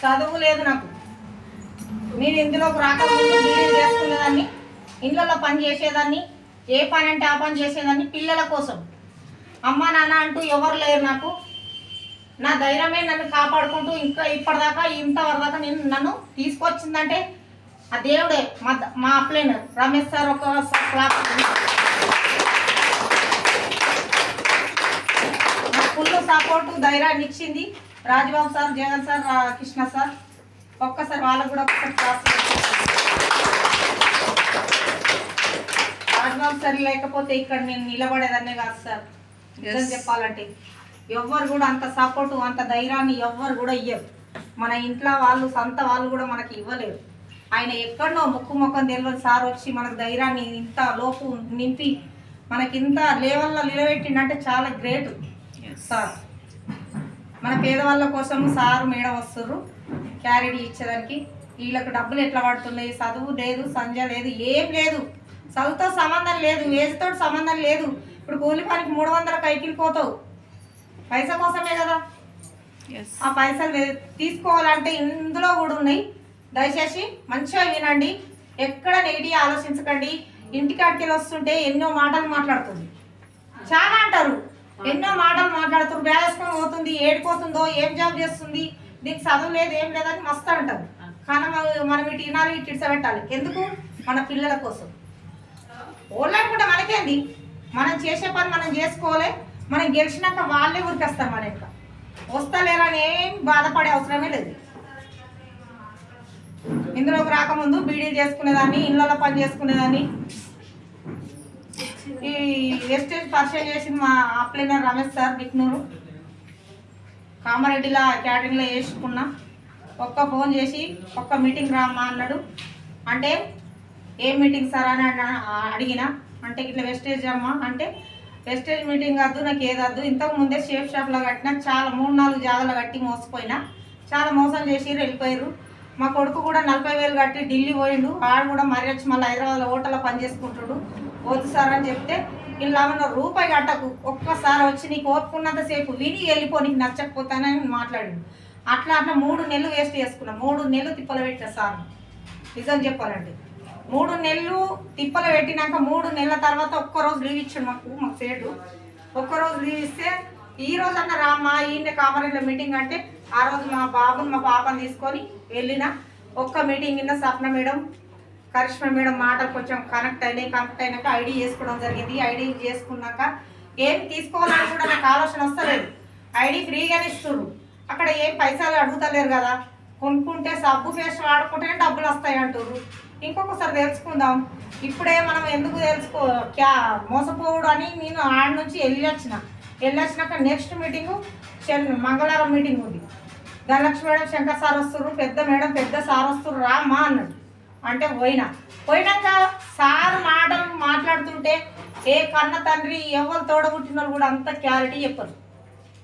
చదువు లేదు నాకు. నేను ఇందులోకి రాకముందు బీడీలు చేసుకునేదాన్ని ఇళ్ళలో పని చేసేదాన్ని ఏ పని అంటే ఆ పని చేసేదాన్ని పిల్లల కోసం. అమ్మ నాన్న అంటూ ఎవరు లేరు నాకు. నా ధైర్యమే నన్ను కాపాడుకుంటూ ఇంకా ఇప్పటిదాకా ఇంతవరదాకా నేను నన్ను తీసుకొచ్చిందంటే ఆ దేవుడే మా మా అప్లైన్ రమేష్ సార్ ఒక క్లాప్ ఫుల్ సపోర్టు ధైర్యాన్ని ఇచ్చింది. Rajababu sir Jagan sir Krishna sir ఒక్కసారి వాళ్ళకు కూడా ఒక్కసారి క్లాప్స్ రాజబాబు సార్ లేకపోతే ఇక్కడ నేను నిలబడేదాన్నే కాదు సార్. నిజం. చెప్పాలంటే ఎవ్వరు కూడా అంత సపోర్టు అంత ధైర్యాన్ని ఎవ్వరు కూడా ఇయ్యరు. మన ఇంట్లో వాళ్ళు సొంత వాళ్ళు కూడా మనకి ఇవ్వలేరు. ఆయన ఎక్కడనో ముక్కు ముఖం తెలియని సార్ వచ్చి మనకు ధైర్యాన్ని ఇంత లోపు నింపి మనకి ఇంత లెవెల్లో నిలబెట్టిండంటే చాలా గ్రేట్ సార్. మన పేదవాళ్ళ కోసం సార్ మేడం వస్తుర్రు. క్యారెట్ ఇచ్చేదానికి. వీళ్ళకి డబ్బులు ఎట్లా పడుతున్నాయి? చదువు లేదు సంజ లేదు ఏం లేదు. చదువుతో సంబంధం లేదు ఏజ్తో సంబంధం లేదు. ఇప్పుడు కూలి పనికి మూడు వందల కైకిలు పోతావు. పైసా కోసమే కదా. ఆ పైసలు తీసుకోవాలంటే ఇందులో కూడా ఉన్నాయి. దయచేసి మంచిగా వినండి. ఎక్కడ నెగిటివ్ ఆలోచించకండి. ఇంటికాడికి వస్తుంటే ఎన్నో మాటలు మాట్లాడుతుంది. చాలా అంటారు. ఎన్నో మాటలు మాట్లాడుతారు పోతుంది ఏడిపోతుందో ఏం జాబ్ చేస్తుంది? దీనికి చదువు లేదు ఏం లేదని మస్తు అంటారు. కానీ మనం- ఇటు వినాలి ఇటు ఇడ్చబెట్టాలి ఎందుకు? మన పిల్లల కోసం. ఓళ్ళని కూడా మనకేంది? మనం చేసే పని మనం చేసుకోవాలి. మనం గెలిచినాక వాళ్ళే ఉరికేస్తారు మన ఇంకా వస్తలేరని ఏం బాధపడే అవసరమే లేదు. ఇందులోకి రాకముందు బీడీలు చేసుకునేదాన్ని ఇళ్ళలో పని చేసుకునేదాన్ని. ఈ ఎస్టేజ్ పరిచయం చేసింది మా అప్లైనర్ రమేష్ సార్ బిక్నూరు. కామారెడ్డిలో క్యాటరింగ్లో వేసుకున్నా ఒక్క ఫోన్ చేసి ఒక్క మీటింగ్ రామ్మా అన్నాడు. అంటే ఏం మీటింగ్ సార్ అని అడిగిన. అంటే ఇట్లా వెస్టేజ్ అమ్మా అంటే వెస్టేజ్ మీటింగ్ వద్దు నాకు ఏదద్దు ఇంతకు ముందే షేప్ షాప్లో కట్టినా చాలా మూడు నాలుగు జాగలు కట్టి మోసపోయినా. చాలా మోసం చేసి వెళ్ళిపోయారు మా కొడుకు కూడా నలభై వేలు కట్టి ఢిల్లీ పోయిండు. ఆడు కూడా మరీ వచ్చి మళ్ళీ హైదరాబాద్లో హోటల్లో పనిచేసుకుంటాడు వద్దు సార్ అని చెప్తే ఇలా ఉన్న రూపాయి కట్టకు ఒక్కసారి వచ్చి నీకు ఓపుకున్నంతసేపు విని వెళ్ళిపో నీకు నచ్చకపోతానని మాట్లాడిండు. అట్లా అట్లా మూడు నెలలు వేస్ట్ చేసుకున్నా. మూడు నెలలు తిప్పలు పెట్టా సార్. నిజం చెప్పాలంటే. మూడు నెలలు తిప్పలు పెట్టినాక మూడు నెలల తర్వాత ఒక్క రోజు లీవ్ ఇచ్చాడు మాకు మాకు సేటు. ఒక్క రోజు లీవ్ ఇస్తే ఈ రోజు అన్న రామ్మా ఈయన కామరేలో మీటింగ్ అంటే ఆ రోజు మా బాబుని మా పాపని తీసుకొని వెళ్ళిన. ఒక్క మీటింగ్ కింద సప్న మేడం కరిష్మా మేడం మాటలు కొంచెం కనెక్ట్ అయినాయి కనెక్ట్ అయినాక ఐడి చేసుకోవడం జరిగింది. ఐడి చేసుకున్నాక ఏం తీసుకోవాలని కూడా నాకు ఆలోచన వస్తలేదు. ఐడి ఫ్రీగానే ఇస్తుర్రు. అక్కడ ఏం పైసలు అడుగుతలేరు కదా. కొనుక్కుంటే సబ్బు ఫేస్ వాడుకుంటేనే డబ్బులు వస్తాయి అంటారు ఇంకొకసారి తెలుసుకుందాం. ఇప్పుడే మనం ఎందుకు తెలుసుకో క్యా మోసపోవుడు అని నేను ఆడ నుంచి వెళ్ళి వచ్చిన వెళ్ళి వచ్చినాక నెక్స్ట్ మీటింగు మంగళవారం మీటింగ్ ఉంది. ధనలక్ష్మి మేడం శంకర్ సార్ వస్తుర్రు పెద్ద మేడం పెద్ద సార్ వస్తున్నారు రా మా అన్నాడు. అంటే పోయినా. పోయినాక సార్ మాటలు మాట్లాడుతుంటే ఏ కన్న తండ్రి ఎవరు తోడబుట్టిన వాళ్ళు కూడా అంత క్లారిటీ చెప్పరు.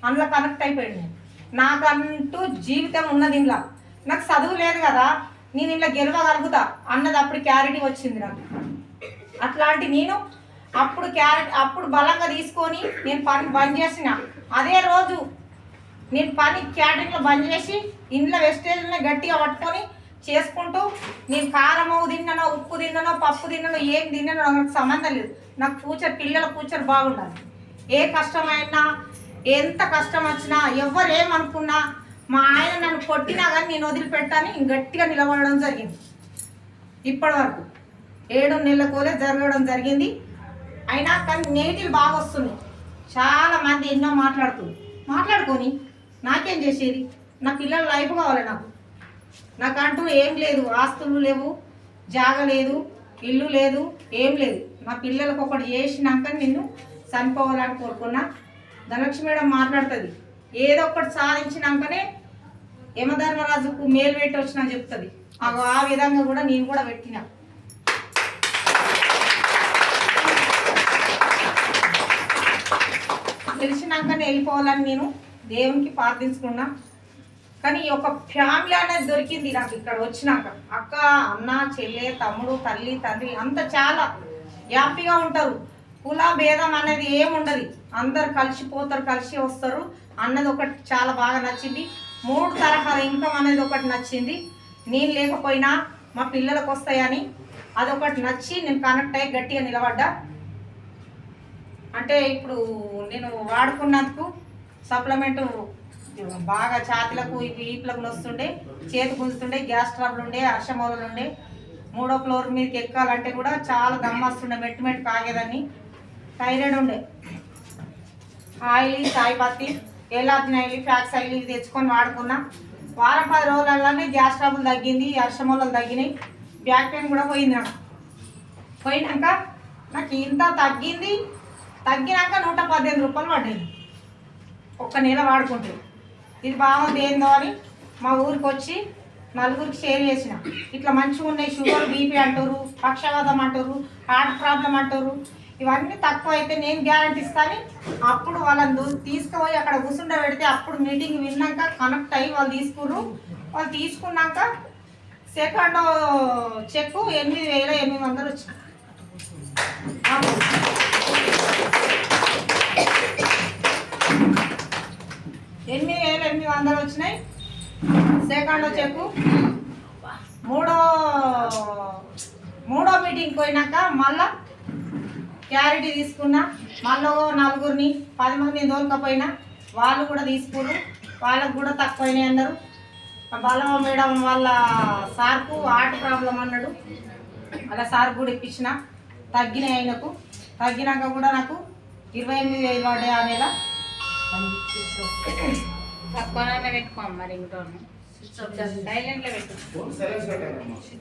అందులో కనెక్ట్ అయిపోయింది నేను. నాకంటూ జీవితం ఉన్నది ఇంట్లో. నాకు చదువు లేదు కదా నేను ఇలా గెలవగలుగుతా. అన్నది అప్పుడు క్లారిటీ వచ్చింది నాకు. అట్లాంటి నేను అప్పుడు క్యారెట్ అప్పుడు బలంగా తీసుకొని నేను పని బంద్ చేసిన. అదే రోజు నేను పని క్యాటరింగ్లో బంద్ చేసి ఇంట్లో వెస్టేజ్లో గట్టిగా పట్టుకొని చేసుకుంటూ నేను కారము తిన్నానో ఉప్పు తిన్నానో పప్పు తిన్నానో ఏం తిన్నానో నాకు సంబంధం లేదు. నాకు ఫ్యూచర్ పిల్లల ఫ్యూచర్ బాగుండాలి. ఏ కష్టమైనా ఎంత కష్టం వచ్చినా ఎవరు ఏమనుకున్నా మా ఆయన నన్ను కొట్టినా కానీ నేను వదిలిపెట్టాను గట్టిగా నిలబడడం జరిగింది. ఇప్పటి వరకు ఏడు నెలలకోలే జరగడం జరిగింది. అయినా కానీ నెగిటివ్ బాగా వస్తున్నాయి. చాలా మంది ఎన్నో మాట్లాడుతుంది మాట్లాడుకొని నాకేం చేసేది? నా పిల్లల లైఫ్ కావాలి నాకు. నాకంటూ ఏం లేదు ఆస్తులు లేవు జాగ లేదు ఇల్లు లేదు ఏం లేదు. మా పిల్లలకు ఒకటి చేసినాక నిన్ను చనిపోవాలని కోరుకున్నా. ధనలక్ష్మి మేడం మాట్లాడుతుంది. ఏదో ఒకటి సాధించినాకనే యమధర్మరాజుకు మేలు పెట్టి వచ్చినా చెప్తుంది. ఆ- ఆ విధంగా కూడా నేను కూడా పెట్టిన. తెలిసినాకనే వెళ్ళిపోవాలని నేను దేవునికి ప్రార్థించుకున్నా. కానీ ఈ ఒక ఫ్యామిలీ అనేది దొరికింది నాకు ఇక్కడ వచ్చినాక. అక్క అన్న చెల్లె తమ్ముడు తల్లి తండ్రి అంత చాలా హ్యాపీగా ఉంటారు. కుల భేదం అనేది ఏముండదు అందరు కలిసిపోతారు కలిసి వస్తారు. అన్నది ఒకటి చాలా బాగా నచ్చింది. మూడు తరహాల ఇన్కమ్ అనేది ఒకటి నచ్చింది. నేను లేకపోయినా మా పిల్లలకు వస్తాయని అదొకటి నచ్చి నేను కనెక్ట్ అయ్యి గట్టిగా నిలబడ్డా. అంటే ఇప్పుడు నేను వాడుకున్నందుకు సప్లిమెంట్ బాగా ఛాతీలకు ఇవి ఈపులకు వస్తుండే చేతి గుంజుతుండే గ్యాస్ ట్రబుల్ ఉండే హర్షమూలలు ఉండే. మూడో ఫ్లోర్ మీదకి ఎక్కాలంటే కూడా చాలా దమ్మస్తుండే మెట్టు మెట్టు కాగేదాన్ని. థైరాయిడ్ ఉండే. ఆయిల్ సాయి పత్తి ఎలాతిన ఆయిల్ ఫ్యాక్స్ ఆయిల్ ఇవి తెచ్చుకొని వాడుకున్నా. వారం పది రోజులలోనే గ్యాస్ ట్రబుల్ తగ్గింది హర్షమూలలు తగ్గినాయి. బ్యాక్ పెయిన్ కూడా పోయింది నాకు పోయినాక నాకు ఇంత తగ్గింది తగ్గినాక నూట పద్దెనిమిది రూపాయలు పడ్డాయి ఒక్క నెల వాడుకుంటుంది ఇది బాగుంది ఏందో అని మా ఊరికి వచ్చి నలుగురికి షేర్ చేసిన. ఇట్లా మంచిగా ఉన్నాయి షుగర్ బీపీ అంటారు పక్షవాతం అంటారు హార్ట్ ప్రాబ్లం అంటారు. ఇవన్నీ తక్కువ అయితే నేను గ్యారంటీ ఇస్తాను అప్పుడు వాళ్ళని తీసుకుపోయి అక్కడ కూర్చుండ పెడితే అప్పుడు మీటింగ్ విన్నాక కనెక్ట్ అయ్యి వాళ్ళు తీసుకుర్రు. వాళ్ళు తీసుకున్నాక సెకండ్ చెక్ ఎనిమిది వేల ఎనిమిది వందలు వచ్చింది ఎనిమిది వందలు వచ్చినాయి. సెకండ్ చెక్ మూడో మూడో మీటింగ్ పోయినాక మళ్ళా క్యారిటీ తీసుకున్నా. మళ్ళీ నలుగురిని పది మందిని తోలుకపోయినా వాళ్ళు కూడా తీసుకురు. వాళ్ళకు కూడా తక్కువైనాయి అన్నారు బలం మేడం వాళ్ళ సార్కు హార్ట్ ప్రాబ్లం అన్నాడు. అలా సార్ కూడా ఇప్పించిన. తగ్గినాయి ఆయనకు. తగ్గినాక కూడా నాకు ఇరవై ఎనిమిది వేలు పడ్డాయి ఆ నెల. తక్కువనే పెట్టుకోం మరి ఇంట్లో సైలెంట్లో పెట్టు